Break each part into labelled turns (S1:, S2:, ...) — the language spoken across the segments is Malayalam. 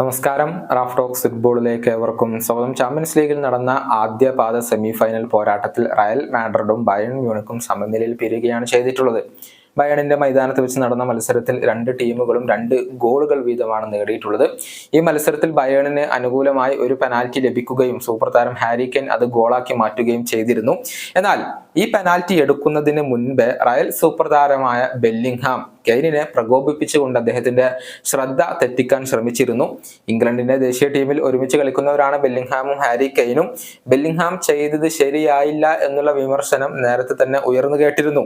S1: നമസ്കാരം. റാഫ് ടോക്സ് ഫുട്ബോളിലേക്ക് ഏവർക്കും സ്വാഗതം. ചാമ്പ്യൻസ് ലീഗിൽ നടന്ന ആദ്യ പാദ സെമി ഫൈനൽ പോരാട്ടത്തിൽ റയൽ മാഡ്രിഡും ബയൺ മ്യൂണിക്കും സമനിലയിൽ പിരിയുകയാണ് ചെയ്തിട്ടുള്ളത്. ബയണിന്റെ മൈതാനത്ത് വെച്ച് നടന്ന മത്സരത്തിൽ രണ്ട് ടീമുകളും രണ്ട് ഗോളുകൾ വീതമാണ് നേടിയിട്ടുള്ളത്. ഈ മത്സരത്തിൽ ബയേണിന് അനുകൂലമായി ഒരു പെനാൽറ്റി ലഭിക്കുകയും സൂപ്പർ താരം ഹാരി കെൻ അത് ഗോളാക്കി മാറ്റുകയും ചെയ്തിരുന്നു. എന്നാൽ ഈ പെനാൽറ്റി എടുക്കുന്നതിന് മുൻപ് റയൽ സൂപ്പർ താരമായ ബെല്ലിംഗ്ഹാം കെയ്നിനെ പ്രകോപിപ്പിച്ചുകൊണ്ട് അദ്ദേഹത്തിന്റെ ശ്രദ്ധ തെറ്റിക്കാൻ ശ്രമിച്ചിരുന്നു. ഇംഗ്ലണ്ടിന്റെ ദേശീയ ടീമിൽ ഒരുമിച്ച് കളിക്കുന്നവരാണ് ബെല്ലിംഗ്ഹാമും ഹാരി കെയ്നും. ബെല്ലിംഗ്ഹാം ചെയ്തത് ശരിയായില്ല എന്നുള്ള വിമർശനം നേരത്തെ തന്നെ ഉയർന്നു കേട്ടിരുന്നു.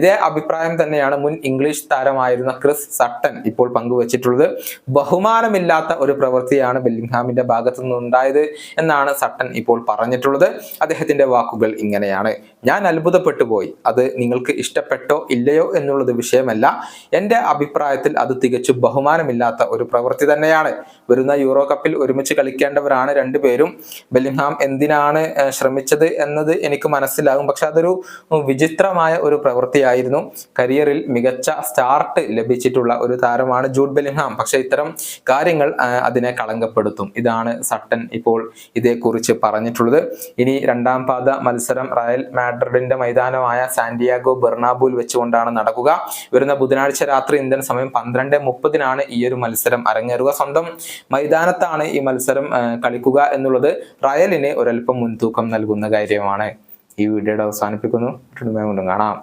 S1: ഇതേ അഭിപ്രായം തന്നെയാണ് മുൻ ഇംഗ്ലീഷ് താരമായിരുന്ന ക്രിസ് സട്ടൻ ഇപ്പോൾ പങ്കുവച്ചിട്ടുള്ളത്. ബഹുമാനമില്ലാത്ത ഒരു പ്രവൃത്തിയാണ് ബെല്ലിംഗ്ഹാമിന്റെ ഭാഗത്തു നിന്നുണ്ടായത് എന്നാണ് സട്ടൻ ഇപ്പോൾ പറഞ്ഞിട്ടുള്ളത്. അദ്ദേഹത്തിന്റെ വാക്കുകൾ ഇങ്ങനെയാണ്. ഞാൻ അത്ഭുതപ്പെട്ടു പോയി. അത് നിങ്ങൾക്ക് ഇഷ്ടപ്പെട്ടോ ഇല്ലയോ എന്നുള്ളത് വിഷയമല്ല. എന്റെ അഭിപ്രായത്തിൽ അത് തികച്ചും ബഹുമാനമില്ലാത്ത ഒരു പ്രവൃത്തി തന്നെയാണ്. വരുന്ന യൂറോ കപ്പിൽ ഒരുമിച്ച് കളിക്കേണ്ടവരാണ് രണ്ടുപേരും ബെല്ലിംഗ്ഹാം എന്തിനാണ് ശ്രമിച്ചത് എന്നത് എനിക്ക് മനസ്സിലാകും. പക്ഷെ അതൊരു വിചിത്രമായ ഒരു പ്രവൃത്തിയായിരുന്നു. കരിയറിൽ മികച്ച സ്റ്റാർട്ട് ലഭിച്ചിട്ടുള്ള ഒരു താരമാണ് ജൂഡ് ബെലിംഗ്ഹാം പക്ഷെ ഇത്തരം കാര്യങ്ങൾ അതിനെ കളങ്കപ്പെടുത്തും. ഇതാണ് സട്ടൻ ഇപ്പോൾ ഇതേക്കുറിച്ച് പറഞ്ഞിട്ടുള്ളത്. ഇനി രണ്ടാം പാദ മത്സരം റയൽ മാഡ്രിഡിന്റെ മൈതാനമായ സാന്റിയാഗോ ബെർണാബുൽ വെച്ചുകൊണ്ടാണ് നടക്കുക. വരുന്ന ബുധനാഴ്ച രാത്രി ഇന്ത്യൻ സമയം പന്ത്രണ്ട് മുപ്പതിനാണ് ഈ ഒരു മത്സരം അരങ്ങേറുക. സ്വന്തം മൈതാനത്താണ് ഈ മത്സരം കളിക്കുക എന്നുള്ളത് റയലിന് ഒരൽപ്പം മുൻതൂക്കം നൽകുന്ന കാര്യമാണ്. ഈ വീഡിയോയുടെ അവസാനിപ്പിക്കുന്നു. കാണാം.